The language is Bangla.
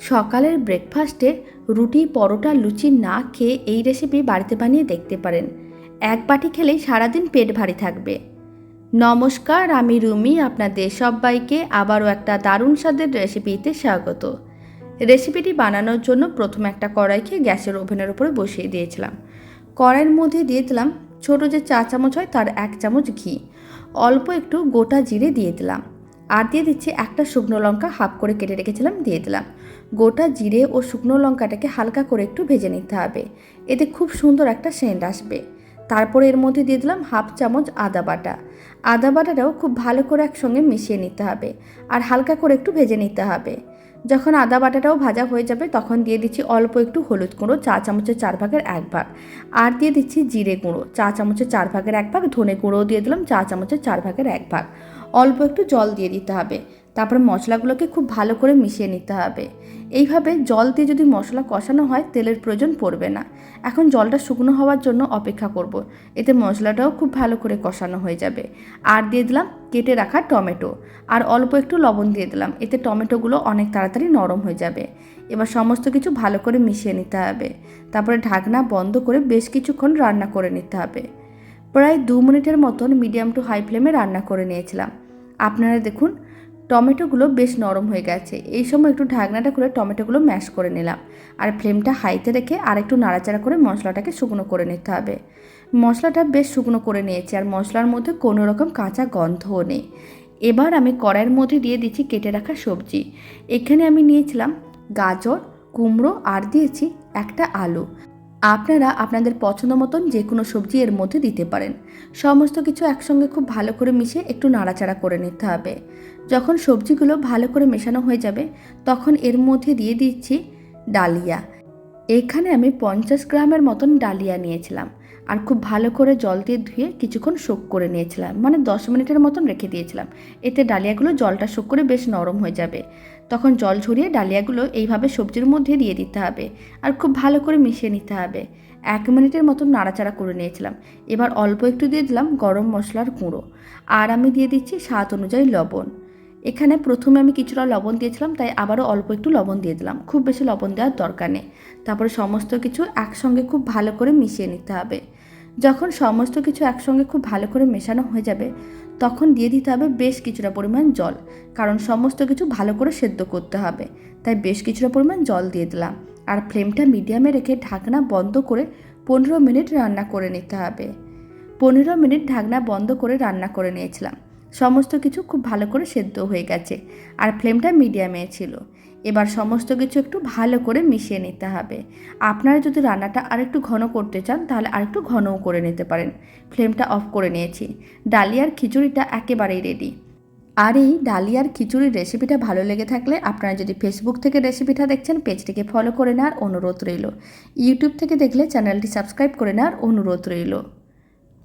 সকালের ব্রেকফাস্টে রুটি, পরোটা, লুচি না খেয়ে এই রেসিপি বাড়িতে বানিয়ে দেখতে পারেন। এক বাটি খেলেই সারাদিন পেট ভারী থাকবে। নমস্কার, আমি রুমি, আপনাদের সবাইকে আবারও একটা দারুণ স্বাদের রেসিপিতে স্বাগত। রেসিপিটি বানানোর জন্য প্রথমে একটা কড়াইকে গ্যাসের ওভেনের উপরে বসিয়ে দিয়েছিলাম। কড়াইয়ের মধ্যে দিয়ে দিলাম ছোটো যে চা চামচ হয় তার এক চামচ ঘি। অল্প একটু গোটা জিরে দিয়ে দিলাম। আর দিয়ে দিচ্ছি একটা শুকনো লঙ্কা হাফ করে কেটে রেখেছিলাম, দিয়ে দিলাম। গোটা জিরে ও শুকনো লঙ্কাটাকে হালকা করে একটু ভেজে নিতে হবে। এতে খুব সুন্দর একটা সেন্ট আসবে। তারপরে এর মধ্যে দিয়ে দিলাম হাফ চামচ আদা বাটা। আদা বাটাটাও খুব ভালো করে একসঙ্গে মিশিয়ে নিতে হবে আর হালকা করে একটু ভেজে নিতে হবে। যখন আদা বাটাটাও ভাজা হয়ে যাবে তখন দিয়ে দিচ্ছি অল্প একটু হলুদ গুঁড়ো, চা চামচের চার ভাগের এক ভাগ। আর দিয়ে দিচ্ছি জিরে গুঁড়ো, চা চামচের চার ভাগের এক ভাগ, ধনে গুঁড়োও দিয়ে দিলাম, চা চামচের চার ভাগের এক ভাগ। অল্প একটু জল দিয়ে দিতে হবে। তারপরে মশলাগুলোকে খুব ভালো করে মিশিয়ে নিতে হবে। এইভাবে জল দিয়ে যদি মশলা কষানো হয়, তেলের প্রয়োজন পড়বে না। এখন জলটা শুকনো হওয়ার জন্য অপেক্ষা করব। এতে মশলাটাও খুব ভালো করে কষানো হয়ে যাবে। আর দিয়ে দিলাম কেটে রাখা টমেটো। আর অল্প একটু লবণ দিয়ে দিলাম। এতে টমেটোগুলো অনেক তাড়াতাড়ি নরম হয়ে যাবে। এবার সমস্ত কিছু ভালো করে মিশিয়ে নিতে হবে। তারপরে ঢাকনা বন্ধ করে বেশ কিছুক্ষণ রান্না করে নিতে হবে। প্রায় দু মিনিটের মতন মিডিয়াম টু হাই ফ্লেমে রান্না করে নিয়েছিলাম। আপনারা দেখুন, টমেটোগুলো বেশ নরম হয়ে গেছে। এই সময় একটু ঢাকনাটা করে টমেটোগুলো ম্যাশ করে নিলাম। আর ফ্লেমটা হাইতে রেখে আর একটু নাড়াচাড়া করে মশলাটাকে শুকনো করে নিতে হবে। মশলাটা বেশ শুকনো করে নিয়েছি আর মশলার মধ্যে কোনো রকম কাঁচা গন্ধও নেই। এবার আমি কড়াইয়ের মধ্যে দিয়ে দিচ্ছি কেটে রাখা সবজি। এখানে আমি নিয়েছিলাম গাজর, কুমড়ো আর দিয়েছি একটা আলু। আপনারা আপনাদের পছন্দ মতন যে কোনো সবজি এর মধ্যে দিতে পারেন। সমস্ত কিছু একসঙ্গে খুব ভালো করে মিশিয়ে একটু নাড়াচাড়া করে নিতে হবে। যখন সবজিগুলো ভালো করে মেশানো হয়ে যাবে, তখন এর মধ্যে দিয়ে দিচ্ছি ডালিয়া। এখানে আমি পঞ্চাশ গ্রামের মতন ডালিয়া নিয়েছিলাম আর খুব ভালো করে জল দিয়ে ধুয়ে কিছুক্ষণ শোক করে নিয়েছিলাম। মানে দশ মিনিটের মতন রেখে দিয়েছিলাম। এতে ডালিয়াগুলো জলটা শোক করে বেশ নরম হয়ে যাবে। তখন জল ঝরিয়ে ডালিয়াগুলো এইভাবে সবজির মধ্যে দিয়ে দিতে হবে আর খুব ভালো করে মিশিয়ে নিতে হবে। এক মিনিটের মতন নাড়াচাড়া করে নিয়েছিলাম। এবার অল্প একটু দিয়ে দিলাম গরম মশলার গুঁড়ো। আর আমি দিয়ে দিচ্ছি স্বাদ অনুযায়ী লবণ। এখানে প্রথমে আমি কিছুটা লবণ দিয়েছিলাম, তাই আবারও অল্প একটু লবণ দিয়ে দিলাম। খুব বেশি লবণ দেওয়ার দরকার নেই। তারপরে সমস্ত কিছু একসঙ্গে খুব ভালো করে মিশিয়ে নিতে হবে। যখন সমস্ত কিছু একসঙ্গে খুব ভালো করে মেশানো হয়ে যাবে, তখন দিয়ে দিতে হবে বেশ কিছুটা পরিমাণ জল, কারণ সমস্ত কিছু ভালো করে সেদ্ধ করতে হবে। তাই বেশ কিছুটা পরিমাণ জল দিয়ে দিলাম। আর ফ্লেমটা মিডিয়ামে রেখে ঢাকনা বন্ধ করে পনেরো মিনিট রান্না করে নিতে হবে। পনেরো মিনিট ঢাকনা বন্ধ করে রান্না করে নিয়েছিলাম। সমস্ত কিছু খুব ভালো করে সেদ্ধ হয়ে গেছে আর ফ্লেমটা মিডিয়ামে ছিল। এবার সমস্ত কিছু একটু ভালো করে মিশিয়ে নিতে হবে। আপনারা যদি রান্নাটা আরেকটু ঘন করতে চান, তাহলে আরেকটু ঘনও করে নিতে পারেন। ফ্লেমটা অফ করে নিয়েছি। ডালিয়ার খিচুড়িটা একেবারেই রেডি আর এই ডালিয়ার খিচুড়ির রেসিপিটা ভালো লেগে থাকলে আপনারা যদি ফেসবুক থেকে রেসিপিটা দেখছেন পেজটিকে ফলো করে নেওয়ার অনুরোধ রইল। ইউটিউব থেকে দেখলে চ্যানেলটি সাবস্ক্রাইব করে নেওয়ার অনুরোধ রইল।